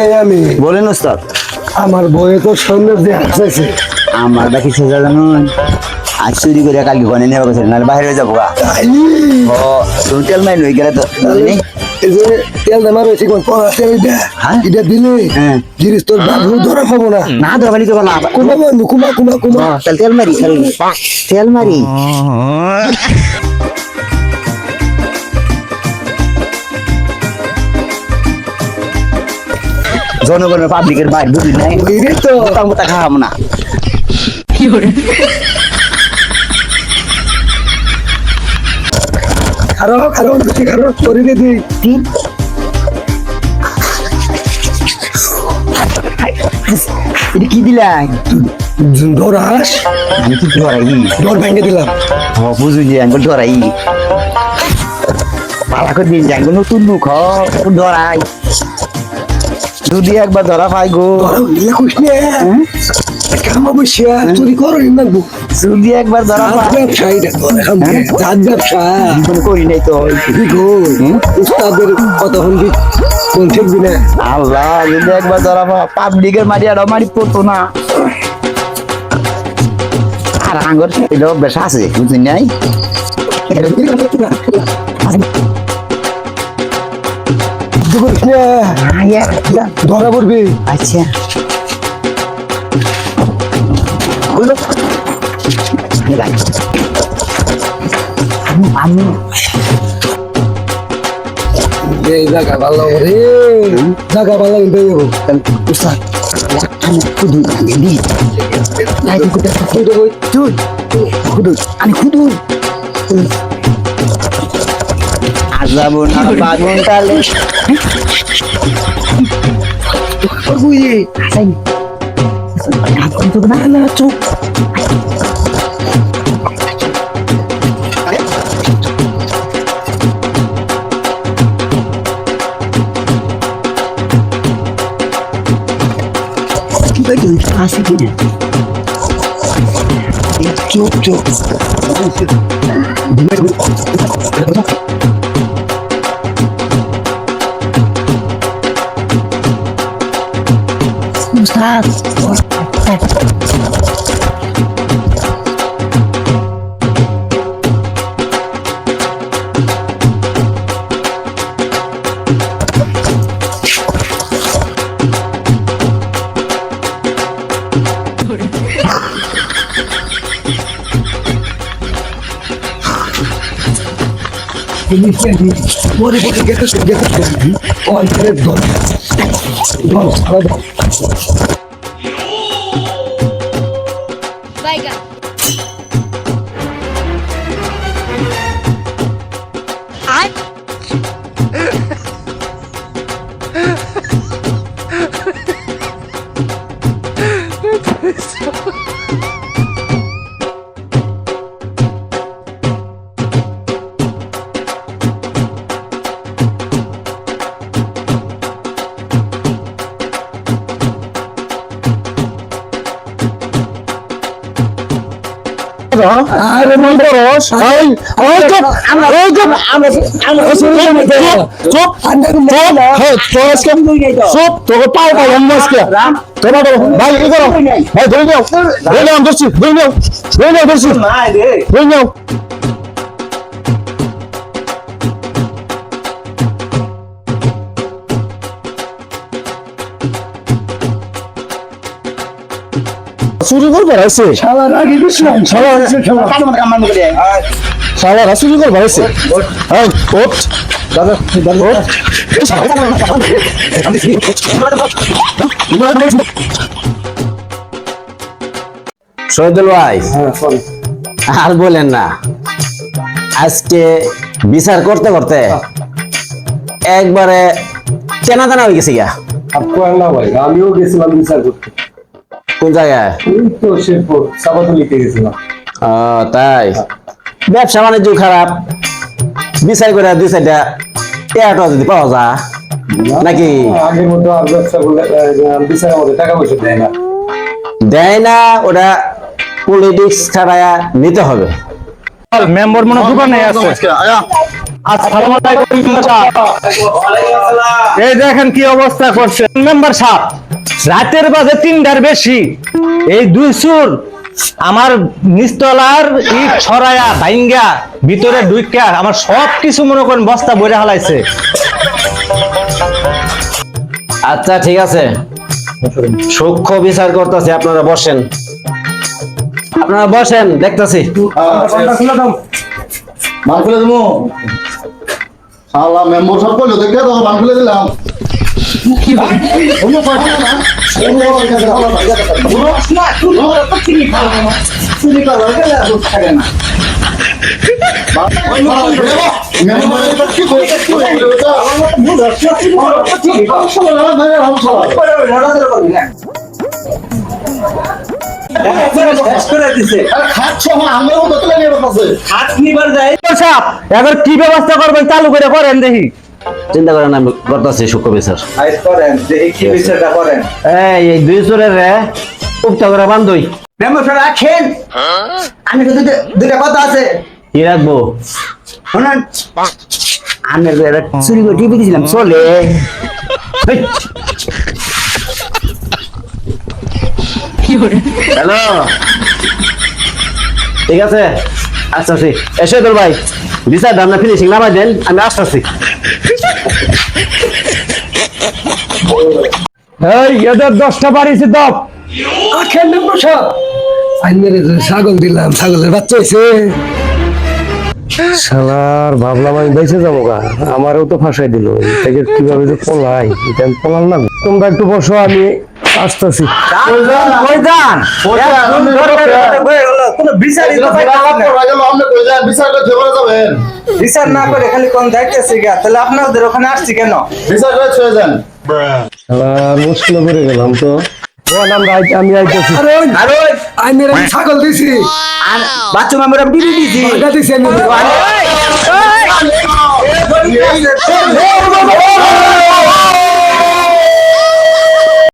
এই আমি। বলেন ওস্তাদ। আমার বইয়ে তো সন্দেহ দিয়ে হাসাইছে। আমার বাকি সোজা জানুন আজ চুরি করে কালকে গনে নেওয়া গেছে নাহলে বাইরে যাব গা। ও তুমি তেল মাইল হয়ে গেলে তো এই যে তেল দামা রয়েছে কোন পড়া তেল এটা হ্যাঁ? এটা দিলে হ্যাঁ। জিনিস তোর বাবু ধরা পাবো না। না দরকারি তো না কুমা বন্ধু কুমা কুমা কুমা তেল মারি তেল তেল মারি। জনগণের পাবলিকের বাইর বুঝলি নাই তো। মোটা খাওয়াবো না। খারো খারো বেশি খারো শরীরে দিই তিন এটা কি দিলাই ধরাস। আমি কি ধরাই? ডর ভেঙে দিলাম। হ বুঝলি আমি ধরাই। পালা করে দিন যাই নতুন মুখ ধরাই। যদি একবার ধরা পাই গো। যদি একবার ধরা এটা করে নাই তো। কি গো। উস্তাদের কথা শুনবি কোন না আল্লাহ যদি একবার ধরা পাবলিকের মারি আর মারি পড়তো না। আর আঙ্গর এটা অভ্যাস আছে বুঝলি নাই? না ধরা পড়বি আচ্ছা আমি এই জায়গা ভালো রে জায়গা ভালো কিন্তু উস্তাদ আমি খুদু দিদি খুদু খুদু আমি খুদু আজাবো না বাগুন তালে বুঝি আসাই এখন তো না না চুপ কি করে আসে কি না চুপ চুপ। Ustaz. পরে পরে গেতে গেতে করে ধর ধর আরে মন করস ওই ওই চুপ ওই চুপ আমরা আমরা চুপ চুপ চুপ হ্যাঁ তোর আজকে চুপ তোর পাও পাও আজকে। তোরা করো ভাই কি করো ভাই ধরে নাও। ধরে নাও ধরছি ধরে নাও। ধরে নাও ধরছি। ধরে নাও। চুরি করবার আছে শালা রাগি বিষ্ণু শালা আছে শালা শালা চুরি করবার আছে শহীদুল ভাই হ্যাঁ আর বলেন না আজকে বিচার করতে করতে একবারে চেনা জানা হয়ে গেছে গা। আপনার ভাই আমিও গেছিলাম বিচার করতে। কোন জায়গায়? তো শেরপুর সাবাতলিতে গেছিলাম। ও তাই? ব্যবসা বাণিজ্য খারাপ। বিচার করে দুই চারটা টেয়াটা যদি পাওয়া যা নাকি? আগের মতো আর ব্যবসা করলে বিচারের মধ্যে টাকা পয়সা দেয় না। দেয় না ওটা পলিটিক্স নিতে হবে। মেম্বার মনে দোকানে আছে। আসসালামু আলাইকুম এই দেখেন কি অবস্থা করছে। মেম্বার সাহেব। রাতের বাজে তিনটার বেশি। এই দুই সুর আমার নিচতলার ইট ছড়ায়া ভাইঙ্গা, ভিতরে ঢুইকা আমার সব কিছু মনে করেন বস্তা বইরে হালাইছে। আচ্ছা ঠিক আছে। সূক্ষ্ম বিচার করতেছি, আপনারা বসেন। আপনারা বসেন, দেখতেছি। খুলে দেবো সব করল দেখে তো মান খুলে দিলাম। সাহেব এবার কি ব্যবস্থা করবেন? চালু করে করেন দেখি। চিন্তা করেন আমি করতেছি বিচার। এই কি বিষয়টা করেন? এই এই দুই চোরের রে উপটা করে বান্ধই। রাখেন! আমি তো দুটো দুটা কথা আছে। কি রাখব? শুনুন। আমি চুরি করে টিপে দিয়েছিলাম চলে। হ্যালো? ঠিক আছে? আসতেছি এসে তোর ভাই বিচার দাম না ফিনিশিং নামাই দেন আমি আসতেছি। এই এদের দশটা বাড়িছে দপ আখের নম্বর সব আইনের ছাগল দিলাম ছাগলের বাচ্চা হয়েছে শালার ভাবলাম আমি বেঁচে যাব গা। আমারও তো ফাঁসাই দিল। থেকে কীভাবে যে পলাই এটা আমি পলাল না। তোমরা একটু বসো আমি আসতেছি। কোনো বিচারই তো বিচার আমরা কই যান বিচার করে ধরে যাবেন বিচার না করে খালি কোন যাইতেছে গা তাহলে আপনাদের ওখানে আসছি কেন বিচার করে ছুঁয়ে যান শালার মুশকিলে পড়ে গেলাম তো আমি আইতেছি আরে ছাগল দিছি আর বাচ্চা দিছি দিছি আমি